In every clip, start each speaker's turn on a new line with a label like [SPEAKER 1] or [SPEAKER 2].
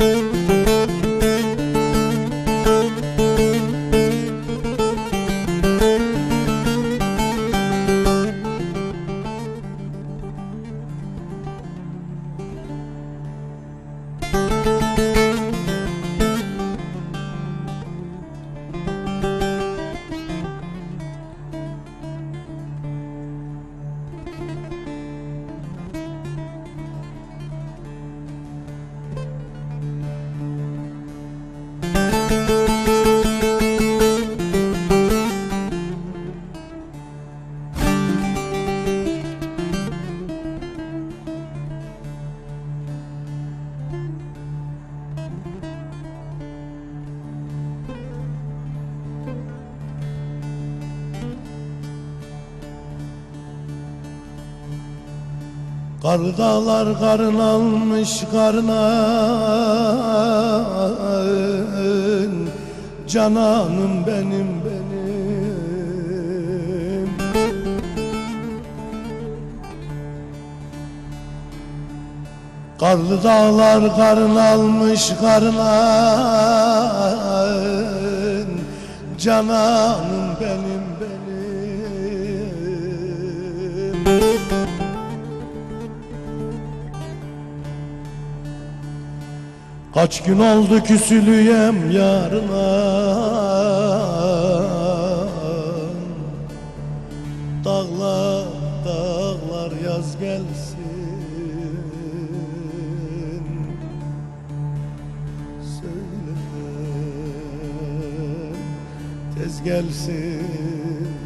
[SPEAKER 1] Thank you. Thank you. Dağlar karın almış karnın Cananım benim benim. Karlı dağlar karın almış karnın Cananım Kaç gün oldu küsülüyem yarına? Dağlar dağlar yaz gelsin. Söyle tez gelsin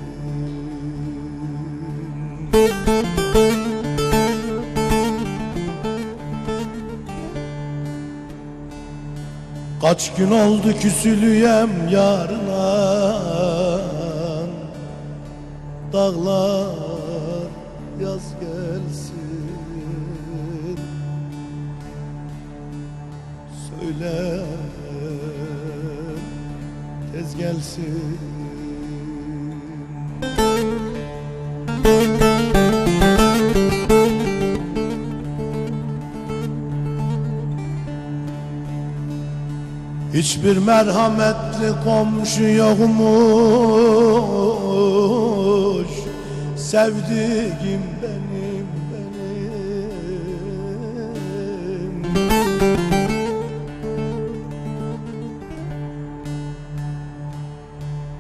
[SPEAKER 1] Kaç gün oldu küsülüyem yarına Dağlar yaz gelsin. Söyle tez gelsin Hiçbir merhametli komşu yokmuş. Sevdiğim benim benim.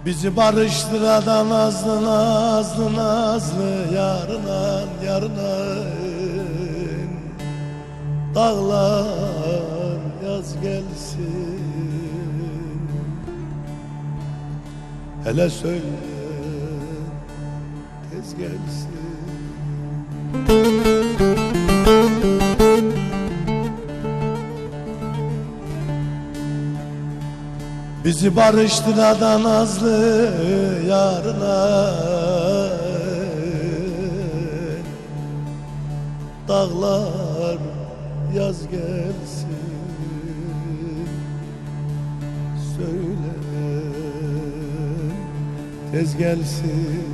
[SPEAKER 1] Bizi barıştıradan nazlı nazlı nazlı yarına yarına. Dağlar yaz gelsin Hele söyle tez gelsin. Bizi barıştıradan nazlı yarına. Dağlar yaz gelsin tez gelsin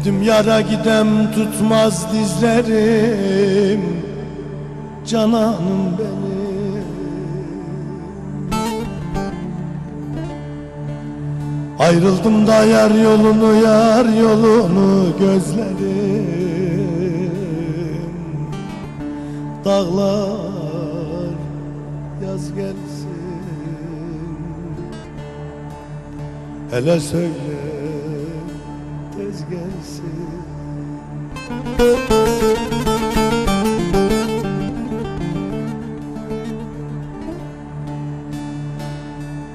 [SPEAKER 1] Dedim yara gidem tutmaz dizlerim Cananım benim. Ayrıldım da yar yolunu yar yolunu gözlerim. Dağlar yaz gelsin. Hele söyle tez gelsin.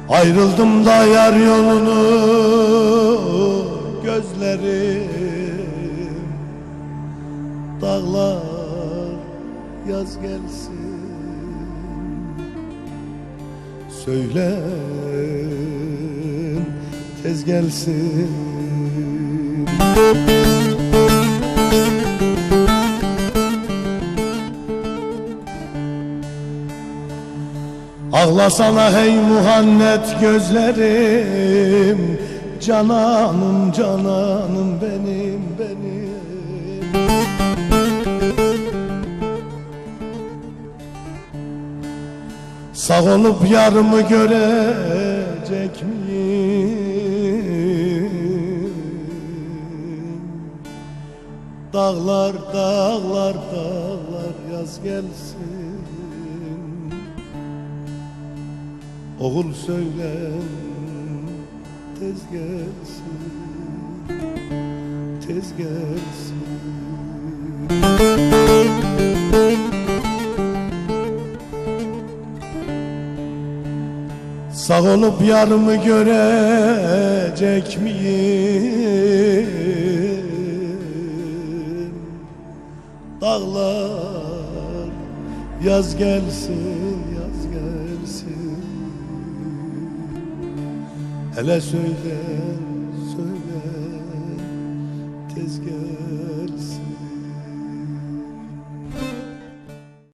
[SPEAKER 1] Ayrıldım da yar yolunu gözlerim. Dağlar yaz gelsin. Söylen tez gelsin Ağlasana hey muhannet gözlerim Cananım cananım benim benim Sağ olup yarımı görecek miyim? Dağlar dağlar dağlar yaz gelsin. Oğul söylen tez gelsin. Tez gelsin. Sağ olup yarımı görecek miyim? Dağlar yaz gelsin, yaz gelsin. Hele söyle, söyle tez gel